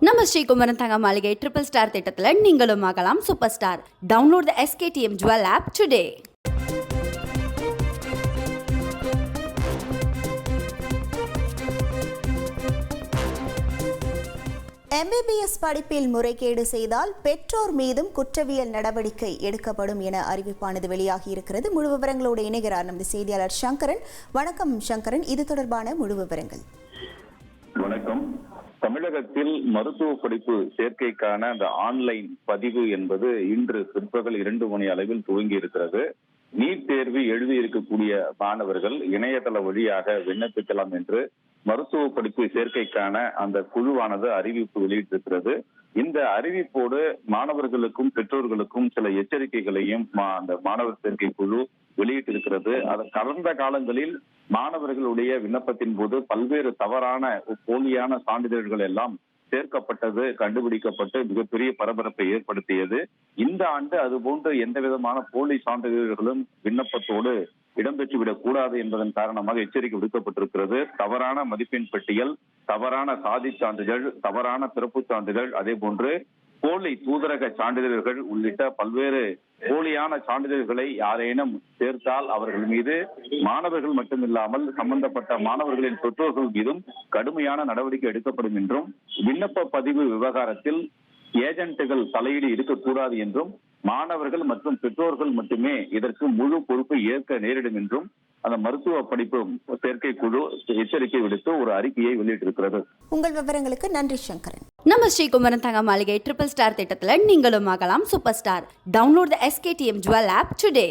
நம்ம ஸ்ரீகுமரன் தங்க மாளிகை ட்ரிபிள் ஸ்டார் திட்டத்தில் நீங்களும் ஆகலாம் super star download the SKDM jewel app today MBBS படிப்பில் முறைகேடு செய்தால் பெற்றோர் மீதும் குற்றவியல் நடவடிக்கை எடுக்கப்படும் என அறிவிப்பானது வெளியாகி இருக்கிறது. முழு விவரங்களோடு இணைகிறார் நமது செய்தியாளர் சங்கரன். வணக்கம் சங்கரன். இது தொடர்பான முழு விவரங்கள். வணக்கம். தமிழகத்தில் மருத்துவ படிப்பு சேர்க்கைக்கான அந்த ஆன்லைன் பதிவு என்பது இன்று பிற்பகல் இரண்டு மணி அளவில் துவங்கி இருக்கிறது நீட் தேர்வு எழுதி இருக்கக்கூடிய மாணவர்கள் இணையதள வழியாக விண்ணப்பிக்கலாம் என்று மருத்துவ படிப்பு சேர்க்கைக்கான அந்த குழுவானது அறிவிப்பு வெளியிட்டிருக்கிறது. இந்த அறிவிப்போடு மாணவர்களுக்கும் பெற்றோர்களுக்கும் சில எச்சரிக்கைகளையும் மா- அந்த மாணவர் சேர்க்கை குழு வெளியிட்டிருக்கிறது. அது கடந்த காலங்களில் மாணவர்களுடைய விண்ணப்பத்தின் போது பல்வேறு தவறான போலியான சான்றிதழ்கள் எல்லாம் சேர்க்கப்பட்டது கண்டுபிடிக்கப்பட்டு மிகப்பெரிய பரபரப்பை ஏற்படுத்தியது. இந்த ஆண்டு அது போன்று எந்த விதமான போலி சான்றிதழ்களும் விண்ணப்பத்தோடு இடம்பெற்றுவிடக் கூடாது என்பதன் காரணமாக எச்சரிக்கை விடுக்கப்பட்டிருக்கிறது. தவறான மதிப்பெண் பட்டியல் தவறான சாதி சான்றிதழ் தவறான பிறப்பு சான்றிதழ் அதே போன்று போலி தூதரக சான்றிதழ்கள் உள்ளிட்ட பல்வேறு போலியான சான்றிதழ்களை யாரேனும் சேர்த்தால் அவர்கள் மீது மாணவர்கள் மட்டுமில்லாமல் சம்பந்தப்பட்ட மாணவர்களின் பெற்றோர்கள் மீதும் கடுமையான நடவடிக்கை எடுக்கப்படும் என்றும் விண்ணப்ப பதிவு விவகாரத்தில் ஏஜென்ட்டுகள் தலையீடு இருக்கக்கூடாது என்றும் மாணவர்கள் மற்றும் பெற்றோர்கள் மட்டுமே இதற்கு முழு பொறுப்பை ஏற்க நேரிடும் என்றும் அந்த மருத்துவ படிப்பு சேர்க்கை குழு எச்சரிக்கை விடுத்து ஒரு அறிக்கையை வெளியிட்டிருக்கிறது. உங்கள் விவரங்களுக்கு நன்றி சங்கரன். நம்ம ஸ்ரீகுமரன் தங்க மாளிகை ட்ரிபிள் ஸ்டார் திட்டத்தில் நீங்களும் ஆகலாம் super star download the SKDM jewel app today